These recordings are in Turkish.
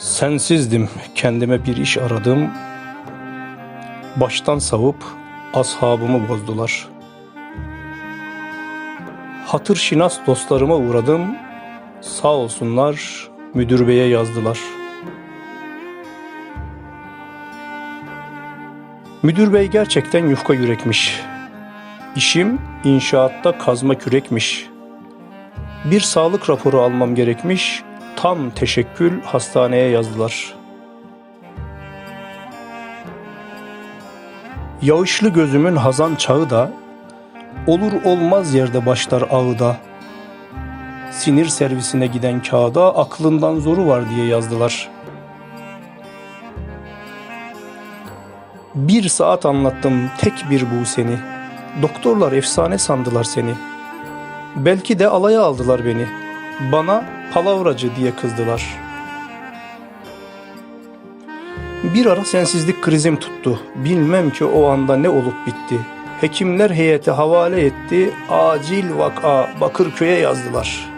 Sensizdim, kendime bir iş aradım. Baştan savup ashabımı bozdular. Hatır şinas dostlarıma uğradım. Sağ olsunlar müdür beye yazdılar. Müdür bey gerçekten yufka yürekmiş. İşim inşaatta kazma kürekmiş. Bir sağlık raporu almam gerekmiş. Tam teşekkül hastaneye yazdılar. Yağışlı gözümün hazan çağı da olur olmaz yerde başlar ağı da. Sinir servisine giden kağıda aklından zoru var diye yazdılar. Bir saat anlattım tek bir bu seni. Doktorlar efsane sandılar seni. Belki de alaya aldılar beni. Bana palavracı diye kızdılar. Bir ara sensizlik krizim tuttu. Bilmem ki o anda ne olup bitti. Hekimler heyeti havale etti. Acil vaka Bakırköy'e yazdılar.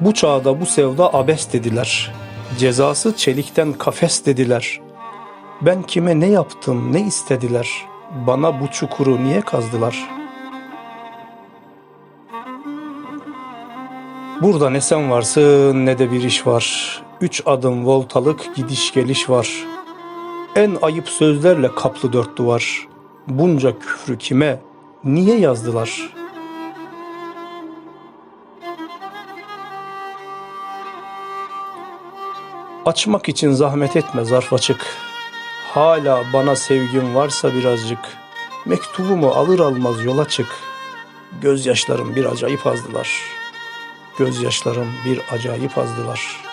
Bu çağda bu sevda abes dediler. Cezası çelikten kafes dediler. Ben kime ne yaptım, ne istediler? Bana bu çukuru niye kazdılar? Burada ne sen varsın ne de bir iş var. Üç adım voltalık gidiş geliş var. En ayıp sözlerle kaplı dört duvar. Bunca küfrü kime, niye yazdılar? Açmak için zahmet etme zarf açık. Hala bana sevgin varsa birazcık. Mektubumu alır almaz yola çık. Gözyaşlarım bir acayip azdılar. Gözyaşlarım bir acayip azdılar.''